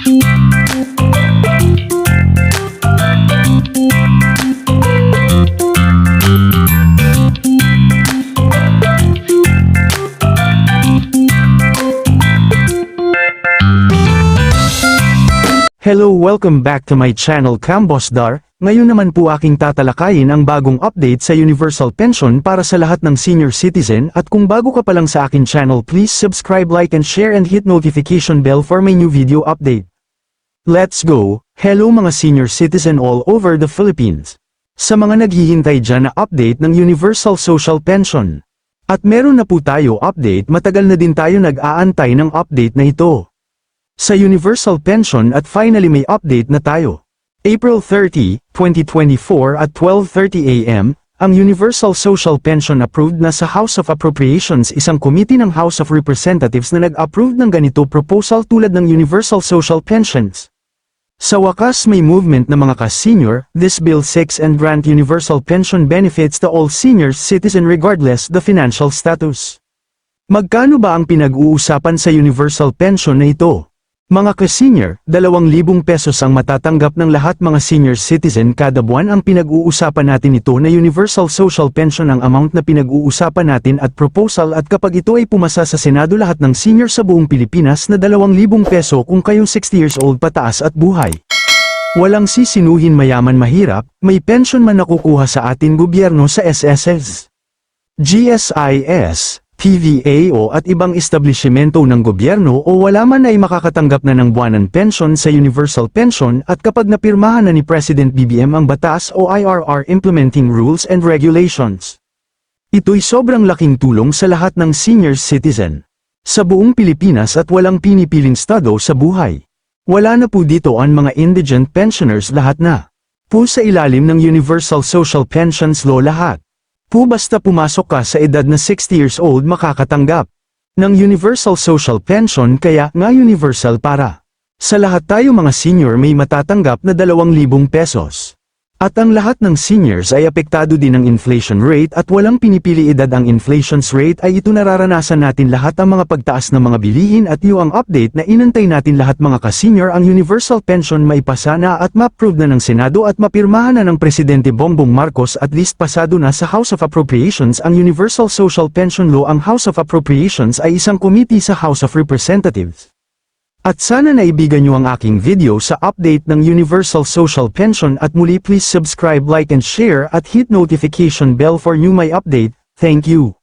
Hello welcome back to my channel Cambosdar, ngayon naman po aking tatalakayin ang bagong update sa Universal Pension para sa lahat ng senior citizen at kung bago ka pa lang sa akin channel please subscribe like and share and hit notification bell for my new video update. Let's go, hello mga senior citizen all over the Philippines. Sa mga naghihintay dyan na update ng Universal Social Pension. At meron na po tayo update matagal na din tayo nag-aantay ng update na ito. Sa Universal Pension at finally may update na tayo. April 30, 2024 at 12.30 am, ang Universal Social Pension approved na sa House of Appropriations isang committee ng House of Representatives na nag-approve ng ganito proposal tulad ng Universal Social Pensions. Sa wakas may movement na mga ka-senior, this bill seeks and grant universal pension benefits to all seniors citizen regardless the financial status. Magkano ba ang pinag-uusapan sa universal pension na ito? Mga ka-senior, 2,000 pesos ang matatanggap ng lahat mga senior citizen kada buwan ang pinag-uusapan natin ito na Universal Social Pension ang amount na pinag-uusapan natin at proposal at kapag ito ay pumasa sa Senado lahat ng senior sa buong Pilipinas na 2,000 peso kung kayong 60 years old pataas at buhay. Walang sisinuhin mayaman mahirap, may pension man nakukuha sa atin gobyerno sa SSS. GSIS, PVAO at ibang establishmento ng gobyerno o wala man ay makakatanggap na ng buwanan pension sa Universal Pension at kapag napirmahan na ni President BBM ang batas o IRR implementing rules and regulations. Ito'y sobrang laking tulong sa lahat ng senior citizen. Sa buong Pilipinas at walang pinipiling estado sa buhay. Wala na po dito ang mga indigent pensioners lahat na. Po sa ilalim ng Universal Social Pensions Law lahat. Po basta pumasok ka sa edad na 60 years old makakatanggap ng Universal Social Pension kaya nga universal para. Sa lahat tayo mga senior may matatanggap na 2,000 pesos. At ang lahat ng seniors ay apektado din ng inflation rate at walang pinipili edad ang inflation rate ay ito nararanasan natin lahat ang mga pagtaas ng mga bilihin at yung ang update na inantay natin lahat mga ka-senior ang universal pension maipasa na at ma-approve na ng Senado at mapirmahan na ng Presidente Bongbong Marcos at least pasado na sa House of Appropriations ang Universal Social Pension Law ang House of Appropriations ay isang committee sa House of Representatives. At sana naibigan nyo ang aking video sa update ng Universal Social Pension at muli please subscribe like and share at hit notification bell for new my update, thank you.